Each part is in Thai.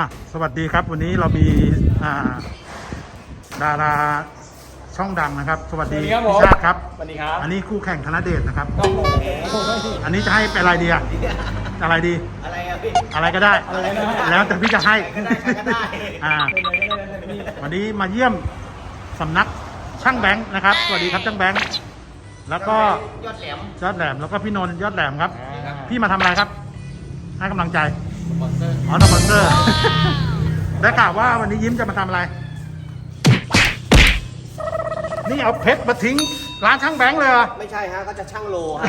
อะสวัสดีครับ วันนี้เรามีอ่าดาราช่องดังนะครับ สวัสดีสวัสดีครับผม พี่ชาติครับ สวัสดีครับอันนี้คู่แข่งธนเดชนะครับโอ้โหอันนี้จะให้เป็นอะไรดีอะอะไรดี อะไรอะพี่ อะไรก็ได้ อะไรนะแล้วแต่พี่จะให้ก็ได้ก็ได้ อ่า วันนี้มาเยี่ยมสำนักช่างแบงค์นะครับ สวัสดีครับช่างแบงค์แล้วก็ยอดแหลมยอดแหลมแล้วก็พี่นนท์ยอดแหลมครับครับพี่มาทำอะไรครับ ให้กำลังใจ สปอนเซอร์อ๋อสปอนเซอร์ ได้ข่าวว่าวันนี้ยิ้มจะมาทำอะไร นี่เอาเพชรมาทิ้ง ร้านช่างแบงค์เลยเหรอ ไม่ใช่ฮะก็จะช่างโลฮะ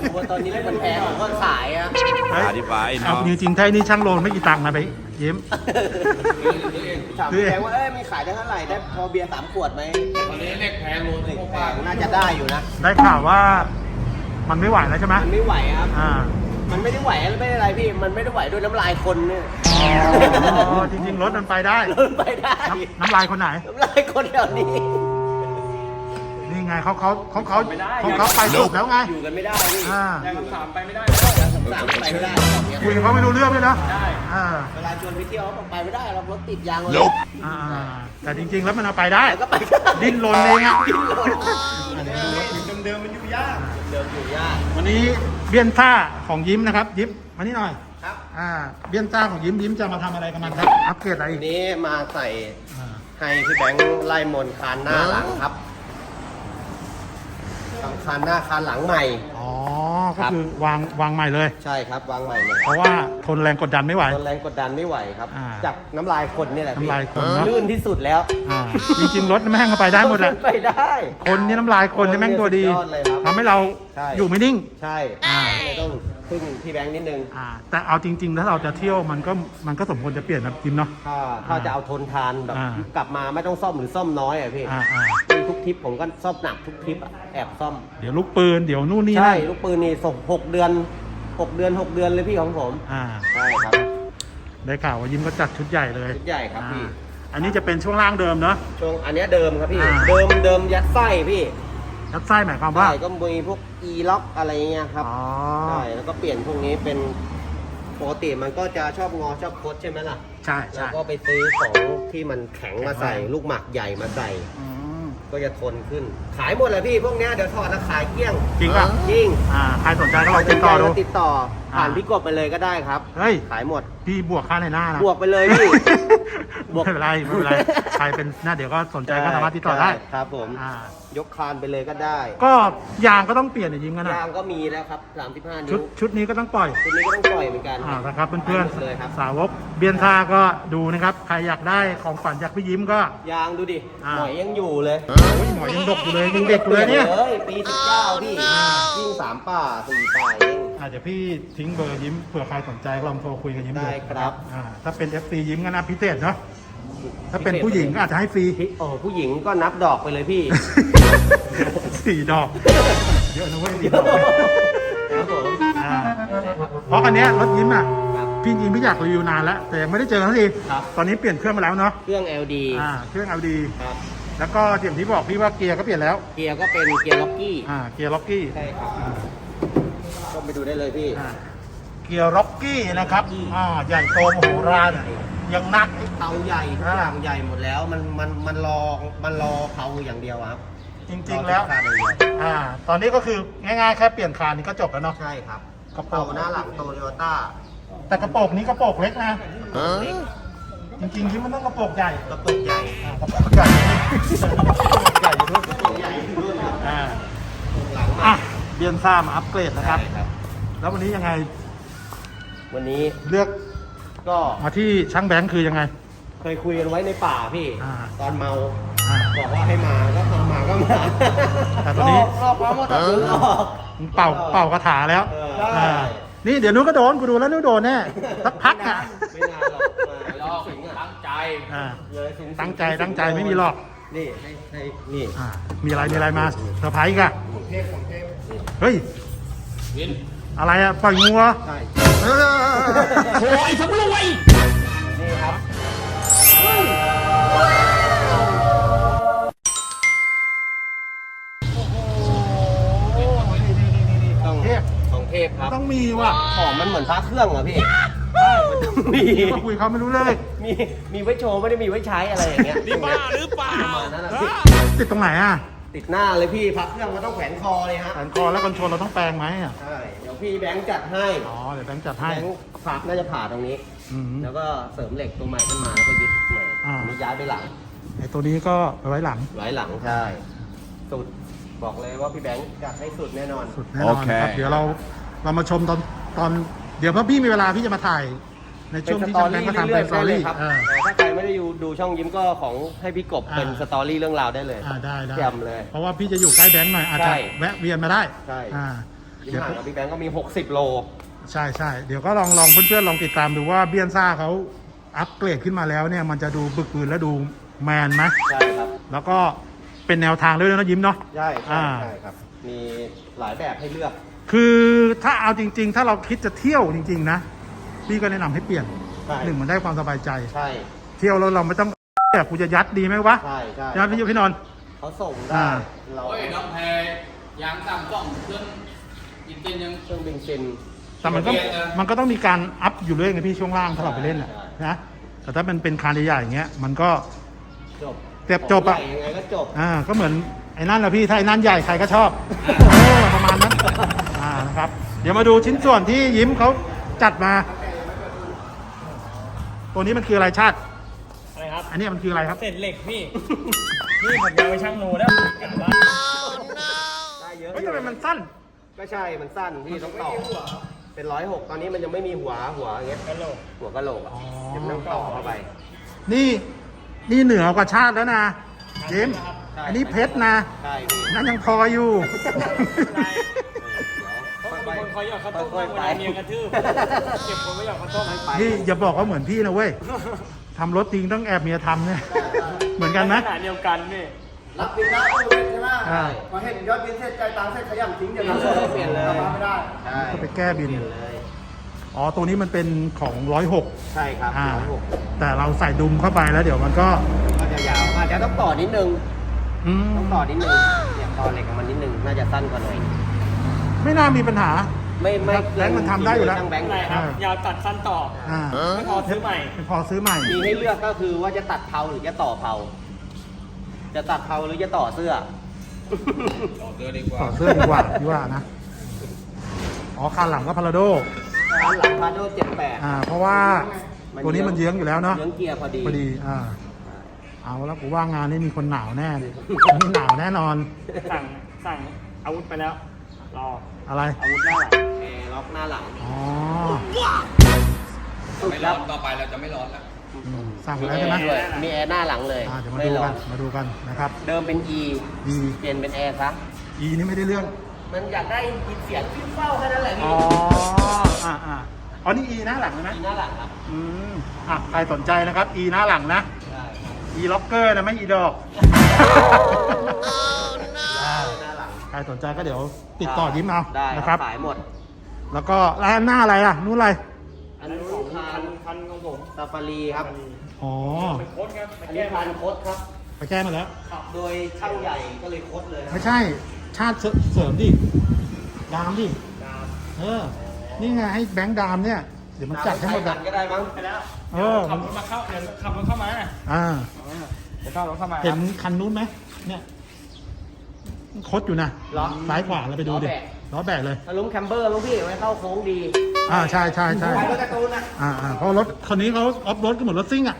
ดูว่าตอนนี้มันแพงผมก็ขายอะเฮ้ยอธิบายเอาเนาะจริงๆถ้าไอ้นี่ช่างโลนไม่กี่ตังค์นะไปยิ้ม ถามพี่แพงว่าเอ้ยมีขายได้เท่าไหร่ได้พอเบียร์สามขวดไหมตอนนี้เลขแพงโลนึงแพงน่าจะได้อยู่นะ ได้ข่าวว่ามันไม่ไหวแล้วใช่ไหมมันไม่ไหวครับ อ่า มันไม่ได้ไหวไม่ได้อะไรพี่ มันไม่ได้ไหวด้วยน้ำลายคนเนี่ยอ๋อจริงๆรถมันไปได้รถไปได้ น้ำน้ำลายคนไหน น้ำลายคนแถวนี้ นี่ไงเขาเขาเขาเขาเขาเขาไปสุดแล้วไง อยู่กันไม่ได้พี่อ่าแรงคำถามไปไม่ได้แล้วสามไปไม่ได้บอกเนี่ยคุยกับเขาไม่รู้เรื่องด้วยนะได้ อ่าเวลาชวนไปเที่ยวเขาบอกไปไม่ได้เรารถติดยางเลยอ่าแต่จริงๆแล้วมันเอาไปได้ แต่ก็ไปได้ดิ้นรนเองอะดิ้นรน เดิมๆมันอยู่ยากเดินอยู่ยากวันนี้เบี้ยนซ่าของยิ้มนะครับ ยิ้มมานี่หน่อยครับอ่าเบี้ยนซ่าของยิ้มยิ้มจะมาทำอะไรกับมันครับอัปเกรดอะไรทีอีกนี้มาใส่อ่าให้พี่แบงค์ไล่มนต์คานหน้าหลังครับ ทำคานหน้าคานหลังใหม่ อ๋อครัก็บคือวางวางใหม่เลย ใช่ครับวางใหม่เลยเพราะว่าทนแรงกดดันไม่ไหวทนแรงกดดันไม่ไหวครับ อ่าจากน้ำลายคนนี่แหละพี่น้ำลายคนเนอะ ลื่นที่สุดแล้วอ่าจริงๆรถแม่งก็ไปได้หมดแหละ ไปได้ คนนี่น้ำลายคนนี่แม่งตัวดีสุดยอดเลยครับทำให้เราใช่ อยู่ไม่นิ่ง ใช่อ่าเลยต้อง พึ่งพี่แบงค์นิดนึง อ่าแต่เอาจริง ๆ ถ้าเราจะเที่ยวมันก็มันก็สมควรจะเปลี่ยนนะจิมเนาะ ถ้าถ้าจะเอาทนทานแบบอ่า กลับมาไม่ต้องซ่อมหรือซ่อมน้อยอะพี่อ่าอ่าทุกทริปผมก็ซ่อมหนักทุกทริปอะแอบซ่อม เดี๋ยวลูกปืนเดี๋ยวนู่นนี่ใช่นั่นลูกปืนนี่ส่งหกเดือนหกเดือนหกเดือนเลยพี่ของผมอ่า ใช่ครับ ได้ข่าวว่ายิ้มก็จัดชุดใหญ่เลยชุดใหญ่ครับพี่ อ่าอันนี้จะเป็นช่วงล่างเดิมเนาะ ช่วงอันเนี้ยเดิมครับพี่ อ่า เดิมเดิมยัดไส้พี่ ยัดไส้หมายความว่า ใช่ก็มีพวก e lock อะไรเงี้ยครับอ๋อ ใช่แล้วก็เปลี่ยนพวกนี้เป็นปกติมันก็จะชอบงอชอบคดใช่ไหมล่ะใช่แล้ใช่วก็ไปซื้อของที่มันแข็งมาใส่ แข็งไว้ลูกหมากใหญ่มาใส่ อืม ก็จะทนขึ้น ขายหมดเลยพี่พวกเนี้ยเดี๋ยวถอดแล้วขายเกลี้ยงจริงป่ะ จริงอ่า ใครสนใจก็ลองติดต่อดู ติดต่อ ผ่านอ่าพี่กบไปเลยก็ได้ครับ เฮ้ย ขายหมด พี่บวกค่าในหน้านะบวกไปเลยพี่ บวกไม่เป็นไรไม่เป็นไร ใครเป็นหน้าเดี๋ยวก็สนใจก็สามารถติดต่อได้ใช่ครับผม อ่ายกคานไปเลยก็ได้ ก็ยางก็ต้องเปลี่ยนจริงๆกันนะยางก็มีแล้วครับ35ชุนิ้ดวชุดนี้ก็ต้องปล่อย ชุดนี้ก็ต้องปล่อยเหมือนกันอ่านะครับเพื่อนหมดเลยครับๆสาวกเบียนซาก็ดูนะครับ ใครอยากได้ของฝันจากพี่ยิ้มก็ ยางดูดิอ่าหน่อยยังอยู่เลยโอ้ยหมอยังดกอยู่เลยยังเด็กอยู่เลยเนี่ยเลยปี19พี่ยิ่งสามป่าสี่ป่าเอง อาจจะเดี๋ยวพี่ทิ้งเบอร์ยิ้มเผื่อใครสนใจก็ลองโทรคุยกับยิ้มดูได้ครับ อ่าถ้าเป็น FC ยิ้มก็น่าพิเศษเนาะถ้าเป็นผู้หญิงก็อาจจะให้ฟรีพี่โอ้ผู้หญิงก็นับดอกไปเลยพี่ สี่ดอกเยอะนะเว้ยสี่ดอกครับผมอ่าเพราะคันเนี้ยรถยิ้มอะครับ พี่จริงพี่อยากรีวิวนานแล้วแต่ยังไม่ได้เจอกันสักทีครับ ตอนนี้เปลี่ยนเครื่องมาแล้วเนาะเครื่อง LD อ่าเครื่อง LD ครับแล้วก็อย่างที่บอกพี่ว่าเกียร์ก็เปลี่ยนแล้ว เกียร์ก็เป็นเกียร์ล็อกกี้อ่าเกียร์ล็อกกี้ใช่ครับ ก็ไปดูได้เลยพี่ อ่าเกียร์ล็อกกี้นะครับ อ่า ใหญ่โตมโหฬารยังนัก เตาใหญ่ทุกอย่างใหญ่หมดแล้ว มันมันมันรอมันรอเผาอย่างเดียวอะครับจริง ๆ แล้วรอทุกอย่างเดียวอ่า ตอนนี้ก็คือง่ายๆ แค่เปลี่ยนคานนี่ก็จบแล้วเนาะ ใช่ครับกระโปรเตางหน้าหลังโตโยต้าแต่กระโปรงนี้กระโปรงเล็กนะ จริงๆที่มันต้องกระโปรงใหญ่กระปุกใหญ่อ่ากระโปรงใหญ่ใหญ่อยู่ด้วยใหญ่รุ่นอ่า หลังอะมาเบี ยนซ่ามาอัปเกรดนะครับ ใช่ครับ แล้ววันนี้ยังไงวันนี้เลือกก็มาที่ช่างแบงค์คือยังไง เคยคุยกันไว้ในป่าพี่ อ่า ตอนเมา อ่า บอกว่าให้มาก็ทำมาก็มาแต่ตอนนี้ รอบรอบพร้อมหมดแต่ลุ้นออกมึงเป่าเป่ากระถาแล้วเออ อ่านี่เดี๋ยวนู้นก็โดนกูดูแล้วนู้นโดนแน่สักพักอะ ไม่นานหรอกมาลอกสิงอะตั้งใจ อ่า เลยสิๆตั้งใจตั้งใจไม่มีหรอก นี่ให้ให้นี่ อ่ามีอะไรมีอะไรมาเซอร์ไพรส์อีกันเฮ้ย วินอะไรอะปล่อยงูเหรอใช่เออโอ้ยสำรวยนี่ครับต้องเทพของเทพครับ ต้องมีว่ะของมันเหมือนพระเครื่องอะพี่เวมันต้องมี มาคุยเขาไม่รู้เลยมี มีไว้โชว์ไม่ได้มีไว้ใช้อะไรอย่างเงี้ยนี่บ้าหรือเปล่า ประมาณนั้นอะพี่ ติดตรงไหนอะ ติดหน้าเลยพี่พักเครื่องมันต้องแขวนคอเลยฮะแขนคอแล้วคอนโทรลเราต้องแปลงไหมอะ ใช่เดี๋ยวพี่แบงค์จัดให้อ๋อ เดี๋ยวแบงค์จัดแบให้งค์พักน่าจะผ่าตรงนี้ อืม แล้วก็เสริมเหล็กตัวใหม่ขึ้นมาแล้วก็ยึดใหม่อ่า อันนี้ย้ายไปหลังไอ้ตัวนี้ก็ไปไว้หลัง ไว้หลังใช่สุดบอกเลยว่าพี่แบงค์จัดให้สุดแน่นอน สุดแน่นอนนะครับ โอเค เดี๋ยวเราเรามาชมตอนตอน เดี๋ยวพอพี่มีเวลาพี่จะมาถ่าย ในเป็ช่วนงสที่ตอจำแบงรี่ค์ก็ทำเรื่เป็อยนๆสตอได้เลยรี่ครับเออแต่ถ้าใครไม่ได้ดูดูช่องยิ้มก็ของให้พี่กบอ่าเป็นสตอรี่เรื่องราวได้เลยอ่าได้ได้เตรียมเลย เพราะว่าพี่จะอยู่ใกล้แบงค์หน่อยอาจจะใช่แวะเวียนมาได้ใช่ อ่ายิ้มเดี๋ยวห่างกับพี่แบงค์ก็มี 60 โล ใช่ใช่เดี๋ยวก็ลองลองเพื่อนๆลองติดตามดูว่าเบียนซ่าเขาอัปเกรดขึ้นมาแล้วเนี่ยมันจะดูบึกบืนและดูแมนไหมใช่ครับ แล้วก็เป็นแนวทางด้วยนะยิ้มเนาะ ใช่ใช่อ่า ใช่ครับ มีหลายแบบให้เลือก คือถ้าเอาจริง ๆ ถ้าเราคิดจะเที่ยวจริง ๆ นะ พี่ก็แนะนำให้เปลี่ยนใช่ หนึ่งมันได้ความสบายใจ ใช่เที่ยวแล้วเราไม่ต้องแต่กูจะยัดดีไหมวะใช่ใช่ใช่ไหมพี่ยุพี่นนท์ เขาส่งอ่าได้เราโอ้ยน้องแพรยางต่ำกล่องเครื่องกินเต้นยัง เครื่องบินซินแต่มันก็เปลี่ยนนะ มันก็ต้องมีการอัพอยู่เรื่อยไงพี่ช่วงล่างถ้าเราไปเล่นอะใช่ นะแต่ถ้ามันเป็นคานใหญ่ๆอย่างเงี้ยมันก็ จบเต็บจบอะใหญ่ยังไงก็จบ อ่าก็เหมือนไอ้นั่นแหละพี่ถ้าไอ้นั่นใหญ่ใครก็ชอบเออประมาณนั้นอ่านะครับ เดี๋ยวมาดูชิ้นส่วนที่ยิ้มเขาจัดมา ตัวนี้มันคืออะไรชาติ อะไรครับ อันนี้มันคืออะไรครับ เศษเหล็กพี่ นี่ผมจะเอาไปช่างโนแล้วกลับบ้านได้เยอะเฮ้ยทำไมมันสั้น ก็ใช่ มันสั้นพี่ต้องต่อ เป็นร้อยหกตอนนี้มันยังไม่มีหัวหัวอย่างเงี้ย กระโหลกหัวกะโหลกอะอ๋อ เดี๋ยวมันต้องต่อเข้าไป นี่นี่เหนือกว่าชาติแล้วนะยิ้มใช่อันนี้เพชรนะ ใช่พี่นั่นยังพออยู่เพราะมีคน คอยหยอดข้าวต้มค่อยเวๆไปลาเมียกระทืบเก็บคนไว้หยอดข้าวต้มไปพี่อย่าบอกว่าเหมือนพี่นะเว้ยทำรถจริงต้องแอบเมียทำเนี่ย เหมือนกันไหม ขนาดเดียวกันนี่รับบินแล้วก็เป็นใช่ไหมอ่าพอเห็นยอดบินเสร็จใจตังค์เสร็จขยำทิ้งเดี๋ยวเปลี่ยนเลย กลับมาไม่ได้ ใช่ก็ไปแก้บิน เปลี่ยนเลย อ๋อ ตัวนี้มันเป็นของร้อยหกใช่ครับอ่า ร้อยหกแต่เราใส่ดุมเข้าไปแล้วเดี๋ยวมันก็ ก็จะยาวอาจจะต้องต่อนิดนึง อืมต้องต่อนิดนึงเนี่ยต่อเหล็กกับมันนิดนึง น่าจะสั้นกว่าหน่อย ไม่น่ามีปัญหา ไม่ไม่แบงค์มันทำได้อยู่แล้วช่างแบงค์อะไรครับยาวตัดสั้นต่ออ่าไม่พอซื้อใหม่ไม่ พอซื้อใหม่ มีให้เลือกก็คือว่าจะตัดเผาหรือจะต่อเผา จะตัดเผาหรือจะต่อเสื้อ ต่อเดือดีกว่า ต่อเสื้อดีกว่าดีกว่านะ อ๋อคานหลังก็พาราโด ร้านหลังพาโดเจ็ดแปดอ่า เพราะว่าตัวนี้มันเยื้องอยู่แล้วเนาะ เยื้องเกียร์พอดี พอดี อ่า เอาแล้วกูว่างานนี้มีคนหนาวแน่เลยนี่หนาวแน่นอน สั่งสั่งอาวุธไปแล้ว รอ อะไร อาวุธหน้าหลังแอร์ล็อกหน้าหลังอ๋อสุดไม่คร้อรับนต่อไปเราจะไม่ร้อนแล้ว อืมสั่งมีแล้วแอใช่ไหมร์ด้วยมีแอร์หน้าหลังเลยอ่าเดี๋ยวมาไม่ดูร้อกัน นมาดูกันนะครับ เดิมเป็น E E เปลี่ยนเป็นแอร์ซะ E นี่ไม่ได้เรื่อง มันอยากได้ยินเสียงฟิวเฝ้าแค่นั้นแหละอ๋พี่อ อ่าอ่าอ๋อ นี่ E หน้าหลังใช่ไหมมีหน้าหลังครับอืม อะ ใครสนใจนะครับ E หน้าหลังนะ ใช่ E locker นะไม่ E ดอก หน้าหลังใค รสนใจก็เดี๋ยวติดต่อยิ้มเอาได้นะครับสายหมด แล้วก็ร้านหน้าอะไรอะ นู้นอะไร อันนู้ของนคาคันนคันของผมซาฟารีครับ อ๋อ เป็นโค้ดครับไปอันแก้นี้มัคานนโคดครับ ไปแก้มาแล้ว ขับโดยช่างใหญ่ก็เลยโคดเลยไม่ใช่ ชาติเสริมดิ ดามดิ เออ นี่ไงให้แบงค์ดามเนี่ย เดี๋ยวมันจัดให้หมดกัอะนก็ได้มั้งไปแล้วเออ ขับรถมาเข้าเดี๋ยวขับรถเข้ามาน่ะอ่า เดี๋ยวเข้ารถเข้ามาเห็นคันนู้นไหมเนี่ย คดอยู่นะเหรอ ซ้ายขวาเราไปดูดิล้อแบกล้อแบกเลย ทะลุมแคมเบอร์มั้งพี่ไว้เข้าโค้งดีอ่าใช่ใช่ใช่ไปรถการ์ตูนอะอ่าอ่าเพราะรถคันนี้เขาออฟรถก็เหมือนรถซิ่งอะ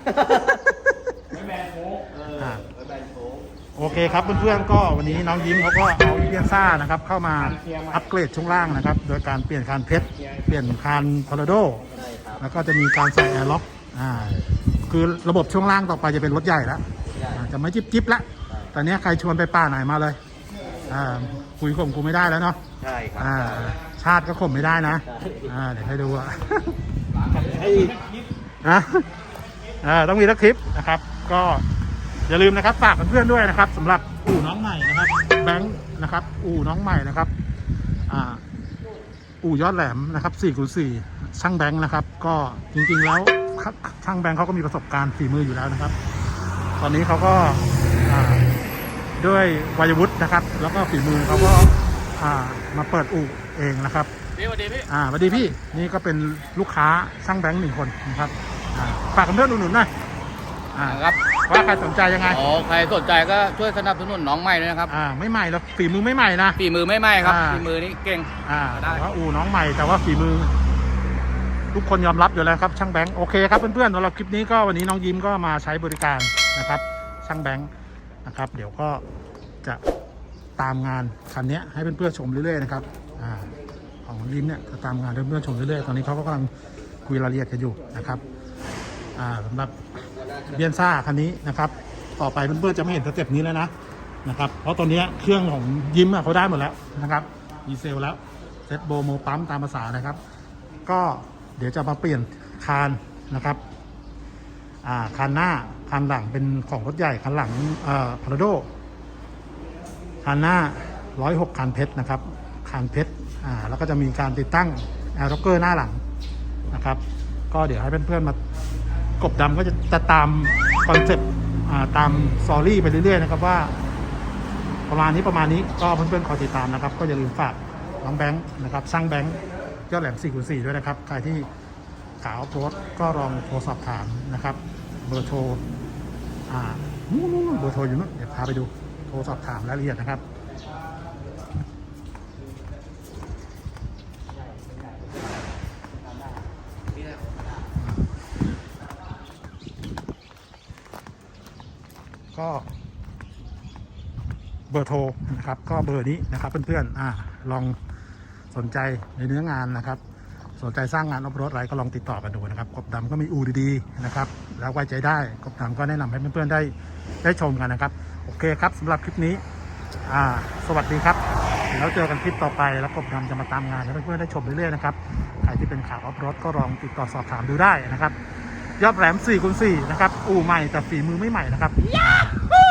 ไม่แบนโค้งเอออ่าไว้แบนโค้ง โอเคครับเพื่อนๆก็วันนี้น้องยิ้มเขาก็เอาอีเพียนซ่านะครับเข้ามาอัปเกรดช่วงล่างนะครับ โดยการเปลี่ยนคานเพชรเปลี่ยนคานทอร์นาโด ใช่ครับแล้วก็จะมีการใส่แอร์ล็อกอ่าคือระบบช่วงล่างต่อไปจะเป็นรถใหญ่แล้วใช่อ่าจะไม่จิ๊บจิ๊บละตอนนี้ยใครชวนไปป่าไหนมาเลย อ่าคุยข่มกูไม่ได้แล้วเนาะใช่ครัอ่าใช่ชาติก็ข่มไม่ได้นะใช่อ่าเดี๋ยวให้ดูอะนะอ่าต้องมีสักคลิปนะครับ ก็อย่าลืมนะครับฝากเพื่อนๆด้วยนะครับสำหรับอู่น้องใหม่นะครับแบงค์นะครับ อู่น้องใหม่นะครับอ่าอู่ยอดแหลมนะครับ4คูณ4ช่างแบงค์นะครับ ก็จริงๆแล้วครับช่างแบงค์เขาก็มีประสบการณ์ฝีมืออยู่แล้วนะครับ ตอนนี้เขาก็อ่า ด้วยวัยวุฒินะครับ แล้วก็ฝีมือเขาก็อ่ามาเปิดอู่เองนะครับพี่สวัสดีพี่อ่าสวัสดีพี่นี่ก็เป็นลูกค้าช่างแบงค์หนึ่งคนนะครับอ่าฝากกับเพื่อนอุดหนุนหน่อยอ่าครับว่าใครสนใจยังไงอ๋อใครสนใจก็ช่วยสนับสนุนน้องใหม่ด้วยนะครับอ่าไม่ใหม่หรอกฝีมือไม่ใหม่นะฝีมือไม่ไหม้ครับอ่าฝีมือนี่เก่งอ่าได้แต่ว่าอู่น้องใหม่แต่ว่าฝีมือ ทุกคนยอมรับอยู่แล้วครับช่างแบงค์โอเคครับเพื่อนๆสำหรับคลิปนี้ก็วันนี้น้องยิ้มก็มาใช้บริการนะครับ ช่างแบงค์ นะครับ เดี๋ยวก็จะตามงานคันนี้ให้เพื่อนๆชมเรื่อยๆนะครับอของยิ้มเนี่ยจะตามงานเพื่อนๆชมเรื่อยๆตอนนี้เขาก็กำลังคุยรายละเอียดกันอยู่นะครับอ่าสำหรับเบียนซ่าคันนี้นะครับ ต่อไปเพื่อนๆจะไม่เห็นสเต็ปนี้แล้วนะนะครับ เพราะตอนนี้เครื่องของยิ้มเขาได้หมดแล้วนะครับดีเซลแล้วเซ็ตโบโมปั๊มตามภาษานะครับ ก็เดี๋ยวจะมาเปลี่ยนคานนะครับ อ่าคานหน้า คานหลังเป็นของรถใหญ่คานหลังเอ่อพาราโดคานหน้า 106คานเพชรนะครับคานเพชรอ่าแล้วก็จะมีการติดตั้งแอร์ร็อกเกอร์หน้าหลังนะครับ ก็เดี๋ยวให้เพื่อนๆมากบดำก็จะจะตามคอนเซ็ปต์อ่าตามซอรี่ไปเรื่อยๆนะครับว่า ประมาณนี้ประมาณนี้ก็เพื่อนๆคอยติดตามนะครับ ก็อย่าลืมฝากน้องแบงค์นะครับสร้างแบงค์ยอดแหลม4คูณ4ด้วยนะครับ ใครที่ขาวโพสต์ก็ลองโทรสอบถามนะครับ เบอร์โทรอ่านู่นๆๆเบอร์โทรอยู่นู้นเดี๋ยวพาไปดูโทรสอบถามรายละเอียดนะครับก็เบอร์โทรนะครับ ก็เบอร์นี้นะครับเพื่อนๆอ่าลองสนใจในเนื้องานนะครับ สนใจสร้างงานออฟโรดอะไรก็ลองติดต่อกันดูนะครับกบดำก็มีอูดีๆนะครับ แล้วไว้ใจได้กบดำก็แนะนำให้เพื่อนๆได้ได้ชมกันนะครับ โอเคครับสำหรับคลิปนี้อ่าสวัสดีครับแล้วเจอกันคลิปต่อไปแล้วกบดำจะมาตามงานให้เพื่อนๆได้ชมเรื่อยๆนะครับใครที่เป็นข่าวออฟโรดก็ลองติดต่อสอบถามดูได้นะครับยอดแหลม4คูณ4นะครับ อู่ใหม่แต่ฝีมือไม่ใหม่นะครับ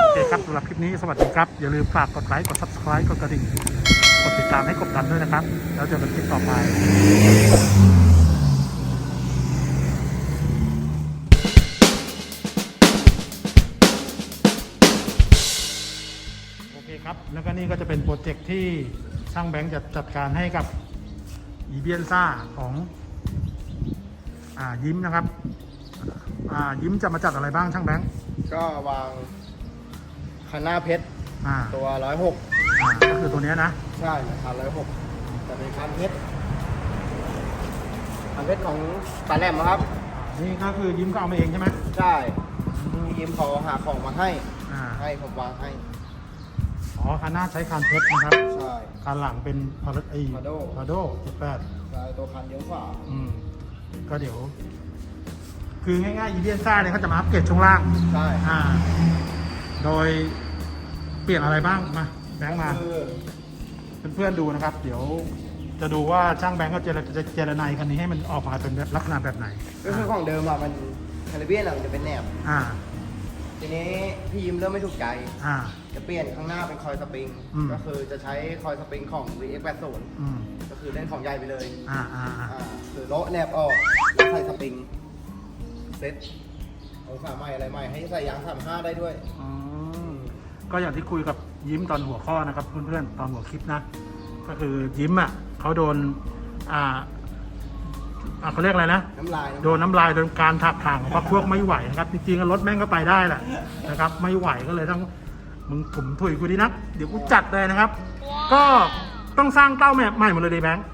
โอเคครับสำหรับคลิปนี้สวัสดีครับ อย่าลืมฝากกดไลค์ กด subscribe กดกระดิ่ง กดติดตามให้กดดันด้วยนะครับ แล้วเจอกันคลิปต่อไป โอเคครับ แล้วก็นี่ก็จะเป็นโปรเจกต์ที่ช่างแบงค์จะจัดการให้กับอีเบียนซ่าของอ่ายิ้มนะครับอ่ายิ้มจะมาจัดอะไรบ้างช่างแบงค์ก็วางคันหน้าเพชรอ่าตัวร้อยหกอ่าก็คือตัวเนี้ยนะใช่คันร้อยหกแต่เป็นคันเพชรคันเพชรของปาแหลมนะครับ นี่ก็คือยิ้มก็เอามาเองใช่ไหมใช่พี่ยิ้มเขาหาของมาให้ อ่าให้ผมวางให้ อ๋อคันหน้าใช้คานเพชรนะครับใช่ คันหลังเป็นพาราไอ Prado พาโดเจ็ดแปดใช่ตัวคันเยอะกว่าอืม ก็เดี๋ยว คือง่ายๆอีเดียนซ่าเนี่ยเขาจะมาอัปเกรดช่วงล่าง ใช่อ่า โดยเปลี่ยนอะไรบ้างมาแบงค์มา คือเพื่อนๆดูนะครับ เดี๋ยวจะดูว่าช่างแบงค์ก็เจรจะเจรนายคันนี้ให้มันออกมาเป็นแบบลักษณะแบบไหนก็คือของเดิมอะมันคาริเบียนอะมันจะเป็นแหนบ อ่า ทีนี้พี่ยิ้มเริ่มไม่ถูกใจ อ่า จะเปลี่ยนข้างหน้าเป็นคอยสปริง อืม ก็คือจะใช้คอยสปริงของ VX80 อืมก็คือเล่นของใหญ่ไปเลยอ่าอ่าอ่าอ่าคือโละแนบออกแล้วใส่สปริงเซ็ตองศาใหม่อะไรใหม่ ให้ใส่ยางสามห้าได้ด้วย อืมก็อย่างที่คุยกับยิ้มตอนหัวข้อนะครับเพื่อนๆตอนหัวคลิปนะ ก็คือยิ้มอะเขาโดนอ่า อ่าเขาเรียกอะไรนะ น้ำลายโดนน้ำลายโดนการถักทางของพรรคพวกไม่ไหวนะครับ จริงๆรถแม่งก็ไปได้แหละนะครับ ไม่ไหวก็เลยต้องมึงถุมถุยกูดีนัก เดี๋ยวกูจัดเลยนะครับ ก็ต้องสร้างเต้าแม่ใหม่หมดเลยดีแบงค์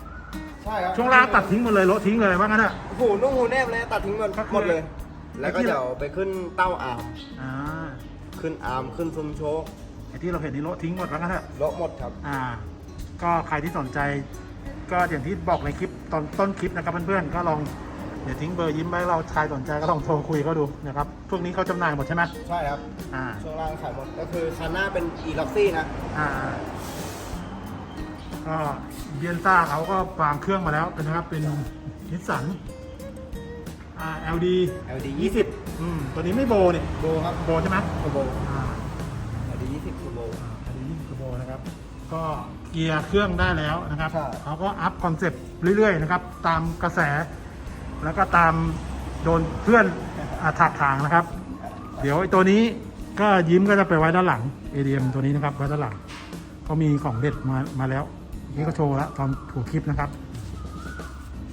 ใช่ครับช่วงล่างตัดทิ้งหมดเลยโละทิ้งเลยว่างั้นเถอะหูนุ่งหูแนบเลยตัดทิ้งหมดก็คือหมดเลย แล้วก็เดี๋ยวไปขึ้นเต้าอาร์มอ่าขึ้นอาร์มขึ้นซุมโชคไอ้ที่เราเห็นนี่โละทิ้งหมดว่างั้นเถอะโละหมดครับ อ่า ก็ใครที่สนใจ ก็อย่างที่บอกในคลิปตอนต้นคลิปนะครับเพื่อนๆก็ลองเดี๋ยวทิ้งเบอร์ยิ้มไว้เราใครสนใจก็ลองโทรคุยเขาดูนะครับพวกนี้เขาจำหน่ายหมดใช่ไหมใช่ครับ อ่าช่วงล่างขายหมดก็คือคันหน้าเป็นอีล็อกซี่นะ อ่าก็เบียนต้าเขาก็วางเครื่องมาแล้วเป็นนะครับเป็นนิสสันอ่า LD LD 20อืมตัวนี้ไม่โบเนี่ยโบครับโบใช่ไหมโบโบอ่า LD 20คือโบอันนี้คือโบนะครับ ก็ เกียร์เครื่องได้แล้วนะครับใช่เขาก็อัพคอนเซปต์เรื่อยๆนะครับ ตามกระแส แล้วก็ตามโดนเพื่อนอาถักทางนะครับ เดี๋ยวไอ้ตัวนี้ก็ยิ้มก็จะไปไว้ด้านหลัง ADM ตัวนี้นะครับไว้ด้านหลังก็มีของเด็ดมามาแล้วนี่ก็โชว์แล้วตอนถูกคลิปนะครับ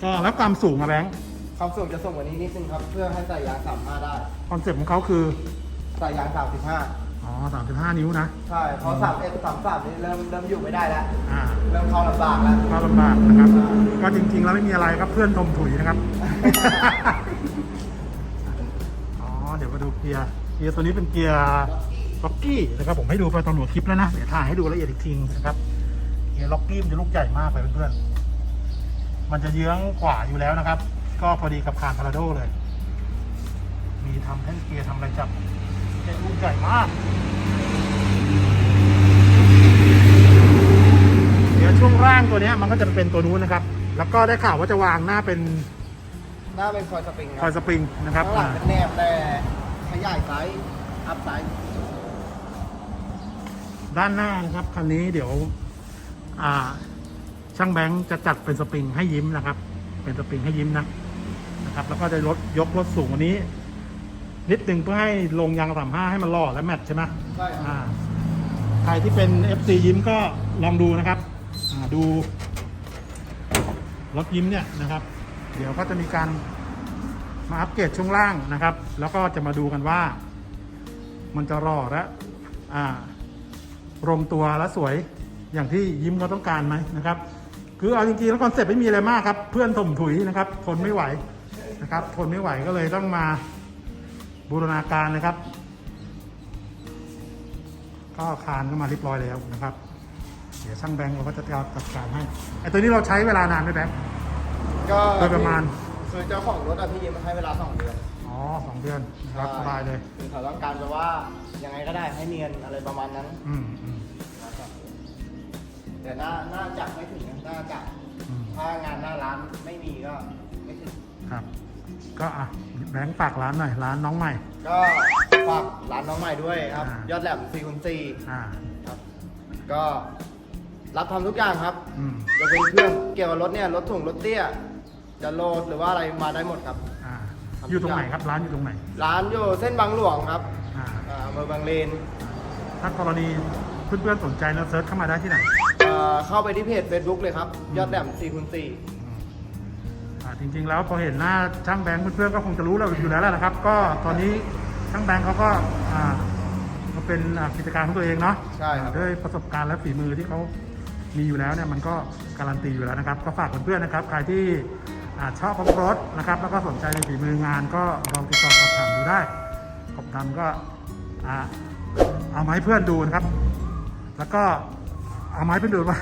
ก็แล้วความสูงอะแบงค์ความสูงจะสูงกว่านี้นิดนึงครับ เพื่อให้ใส่ยาง35ได้ คอนเซ็ปต์ของเขาคือ ใส่ยาง35 อ๋อ35นิ้วนะ ใช่เพราะ31 33นี่เริ่มเริ่มอยู่ไม่ได้แล้ว อ่าเริ่มเข้าลำบากแล้ว ก็ลำบากนะครับ ก็จริง ๆ แล้วไม่มีอะไรครับเพื่อนทมถุยนะครับ อ๋อ เดี๋ยวมาดูเกียร์ เกียร์ตัวนี้เป็นเกียร์ล็อกกี้นะครับ ผมให้ดูไปตอนหัวคลิปแล้วนะ เดี๋ยวถ่ายให้ดูละเอียดอีกทีนะครับ เกียร์ล็อกกี้มันจะลูกใหญ่มากเลยเพื่อนๆ มันจะเยื้องขวาอยู่แล้วนะครับ ก็พอดีกับคานพาราโดเลย มีทำแท่นเกียร์ทำอะไรจับเกียร์ลูกใหญ่มาก เดี๋ยวช่วง ล่างตัวเนี้ยมันก็จะเป็นตัวนู้นนะครับ แล้วก็ได้ข่าวว่าจะวางหน้าเป็นหน้าเป็นคอยสปริงคคอยรับสปริงนะครับข้างหลังอ่าเป็นแนบแต่ขยายไซส์อัพไซส์ด้านหน้านะครับคันนี้เดี๋ยว อ่า ช่างแบงค์จะจัดเป็นสปริงให้ยิ้มนะครับ เป็นสปริงให้ยิ้มนะนะครับ แล้วก็จะลดยกรถสูงกวันนี้ นิดนึงเพื่อให้ลงยางสามห้าให้มันหล่อและแมทใช่ไหม ใช่ครับ อ่าใครที่เป็น FC ยิ้มก็ลองดูนะครับอ่า ดูรถยิ้มเนี่ยนะครับ เดี๋ยวก็จะมีการมาอัปเกรดช่วงล่างนะครับ แล้วก็จะมาดูกันว่า มันจะรอและอ่ารงตัวและสวยอย่างที่ยิ้มเขาต้องการไหมนะครับ คือเอาจริงๆแล้วคอนเซ็ปต์ไม่มีอะไรมากครับ เพื่อนถมถุยนะครับทนไม่ไหวนะครับทนไม่ไหวก็เลยต้องมาบูรณาการนะครับ ก็คานก็มาเรียบร้อยแล้วนะครับ ดี๋ยวช่างแบงค์เราก็จะจัดการให้ไอ้ตัวนี้เราใช้เวลานานไหมแบงค์ก็โดยประมาณคือเจ้าของรถอะพี่ยิ้มมาให้เวลา2เดือน อ๋อสองเดือนนะครับสบายเลยคือเขาต้องการแบบว่ายังไงก็ได้ให้เนียนอะไรประมาณนั้นอืมอืมนะครับแต่น่าน่าจะไม่ถึงนะน่าจะอืมถ้างานหน้าร้านไม่มีก็ไม่ถึงครับ ก็อะแบงค์ฝากร้านหน่อยร้านน้องใหม่ ก็ฝากร้านน้องใหม่ด้วยครับอ่ายยอดแหลม4คูณอ่า4ครับ ก็ รับทำทุกอย่างครับอืมยกเว้นเครื่องเกี่ยวกับรถเนี่ยรถถุงรถเตี้ย จะโหลดหรือว่าอะไรมาได้หมดครับ อ่าอยู่ตรงไหนครับร้านอยู่ตรงไหนร้านอยู่เส้นบางหลวงครับอ่าอ่าอำเภอบางเลนถ้ากรณีเพื่อนๆสนใจนะเซิร์ชเข้ามาได้ที่ไหน เอ่อเข้าไปที่เพจ Facebook เลยครับยอดแหลม4คูณ4อืมอ่าจริงๆ แล้วพอเห็นหน้าช่างแบงค์เพื่อนๆก็คงจะรู้เราอยู่แล้วแหละนะครับ ก็ตอนนี้ช่างแบงค์เขาก็อ่ามาเป็นอ่ากิจการของตัวเองเนาะใช่ครับ ด้วยประสบการณ์และฝีมือที่เขา มีอยู่แล้วเนี่ยมันก็การันตีอยู่แล้วนะครับก็ฝากเพื่อนๆนะครับใครที่อ่าชอบรถนะครับแล้วก็สนใจในฝีมืองานก็ลองติดต่อสอบถามดูได้ผมทำก็เอามาให้เพื่อนดูนะครับ แล้วก็เอามาให้เพื่อนดูว่า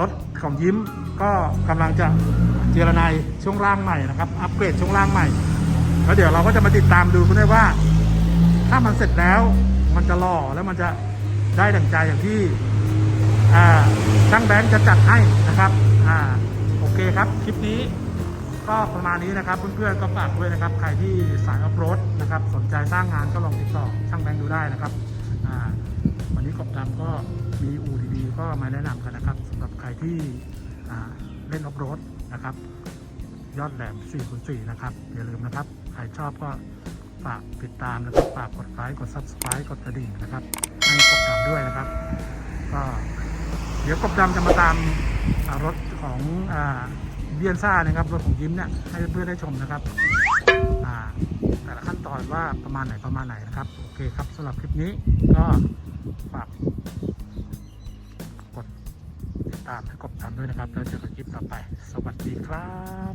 รถของยิ้มก็กำลังจะเจรนายช่วงล่างใหม่นะครับ อัปเกรดช่วงล่างใหม่ แล้วเดี๋ยวเราก็จะมาติดตามดูกันด้วยว่า ถ้ามันเสร็จแล้วมันจะหล่อแล้วมันจะได้ดั่งใจอย่างที่ ช่างแบงค์จะจัดให้นะครับอ่าโอเคครับ คลิปนี้ก็ประมาณนี้นะครับ เพื่อนๆก็ฝากด้วยนะครับ ใครที่สายออฟโรดนะครับ สนใจสร้างงานก็ลองติดต่อช่างแบงค์ดูได้นะครับอ่าวันนี้กบดำก็มีอูดีๆก็มาแนะนำกันนะครับสำหรับใครที่อ่าเล่นออฟโรดนะครับ ยอดแหลม4คูณ4นะครับ อย่าลืมนะครับ ใครชอบก็ฝากติดตามนะครับฝากกดไลค์กด subscribe กดกระดิ่งนะครับให้กดดำด้วยนะครับ ก็ เดี๋ยวกบดำจะมาตามรถของเบียนซ่านะครับ รถของยิ้มเนี่ยให้เพื่อนๆได้ชมนะครับแต่ละขั้นตอนว่าประมาณไหนประมาณไหนนะครับ โอเคครับสำหรับคลิปนี้ก็ฝากกดติดตามให้กบดำด้วยนะครับ แล้วเจอกันคลิปต่อไป สวัสดีครับ